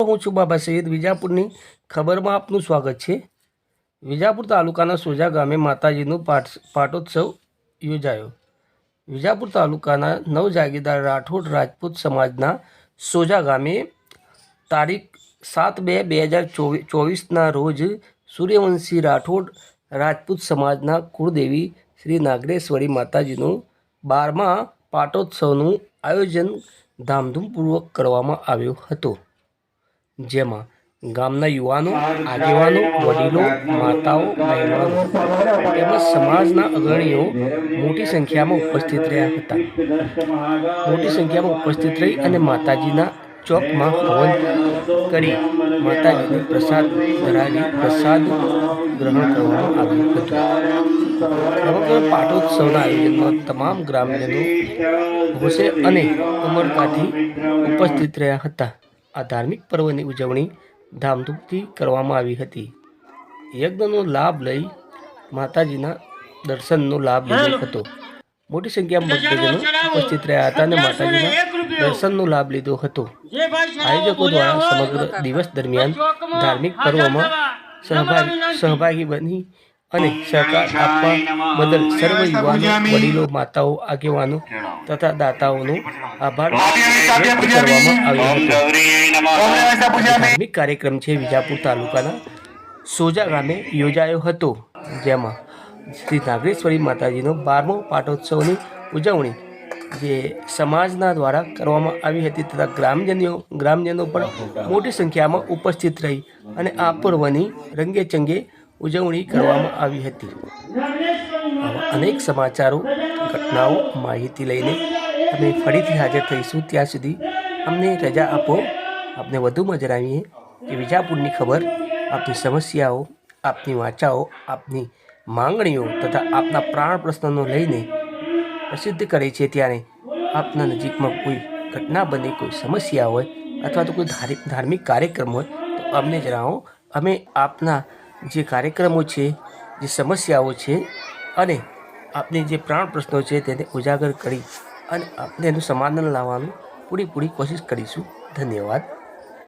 હું છું બાબા સૈયદ વિજાપુરની ખબરમાં આપનું સ્વાગત છે. વિજાપુર તાલુકાના સોજા ગામે માતાજીનું પાઠ પાટોત્સવ યોજાયો. વિજાપુર તાલુકાના નવ જાગીરદાર રાઠોડ રાજપૂત સમાજના સોજા ગામે તારીખ સાત બે બે હજાર ચોવીસ ચોવીસના રોજ સૂર્યવંશી રાઠોડ રાજપૂત સમાજના કુળદેવી શ્રી નાગરેશ્વરી માતાજીનું બારમા પાટોત્સવનું આયોજન ધામધૂમપૂર્વક કરવામાં આવ્યું હતું. જેમાં ગામના યુવાનો, આગેવાનો, વડીલો, માતાઓ, મહેમાનો તેમજ સમાજના અગ્રણીઓ મોટી સંખ્યામાં ઉપસ્થિત રહ્યા હતા. મોટી સંખ્યામાં ઉપસ્થિત રહી અને માતાજીના ચોકમાં હવન કરી માતાજીને પ્રસાદ ધરાવી પ્રસાદ ગ્રહણ કરવામાં આવ્યું હતું. પાટોત્સવના આયોજનમાં તમામ ગ્રામજનો હોશે અને ઉમરકાથી ઉપસ્થિત રહ્યા હતા. આ ધાર્મિક પર્વની ઉજવણી ધામધૂમથી કરવામાં આવી હતી. યજ્ઞનો લાભ લઈ માતાજીના દર્શનનો લાભ લીધો હતો. મોટી સંખ્યામાં ભક્તજનો ઉપસ્થિત રહ્યા હતા અને માતાજીના દર્શનનો લાભ લીધો હતો. આયોજકો દ્વારા સમગ્ર દિવસ દરમિયાન ધાર્મિક પર્વમાં સહભાગી સહભાગી બની અને સહકાર આપવા બદલ સર્વ યુવાનો વડીલો માતાઓ આગેવાનો તથા દાતાઓનો આભાર વ્યક્ત કરવામાં આવ્યો હતો. ધાર્મિક કાર્યક્રમ છે વિજાપુર તાલુકાના સોજા ગામે યોજાયો હતો જેમાં શ્રી નાગરેશ્વરી માતાજીનો બારમો પાટોત્સવની ઉજવણી જે સમાજના દ્વારા કરવામાં આવી હતી તથા ગ્રામજનો ગ્રામજનો પણ મોટી સંખ્યામાં ઉપસ્થિત રહી અને આ પર્વની રંગે ચંગે ઉજવણી કરવામાં આવી હતી. આવા અનેક સમાચારો, ઘટનાઓ, માહિતી લઈને અમે ફરીથી હાજર થઈશું. ત્યાં સુધી અમને રજા આપો. આપને વધુમાં જણાવીએ કે વિજાપુરની ખબર, આપની સમસ્યાઓ, આપની વાચાઓ, આપની માંગણીઓ તથા આપના પ્રાણ પ્રશ્નનો લઈને પ્રસિદ્ધ કરે છે ત્યારે આપના નજીકમાં કોઈ ઘટના બને, કોઈ સમસ્યા હોય અથવા તો કોઈ ધાર્મિક કાર્યક્રમ હોય તો અમને જણાવો. અમે આપના જે કાર્યક્રમો છે, જે સમસ્યાઓ છે અને આપની જે પ્રાણ પ્રશ્નો છે તેને ઉજાગર કરી અને આપને એનું સમાધાન લાવવાનું પૂરેપૂરી કોશિશ કરીશું. ધન્યવાદ.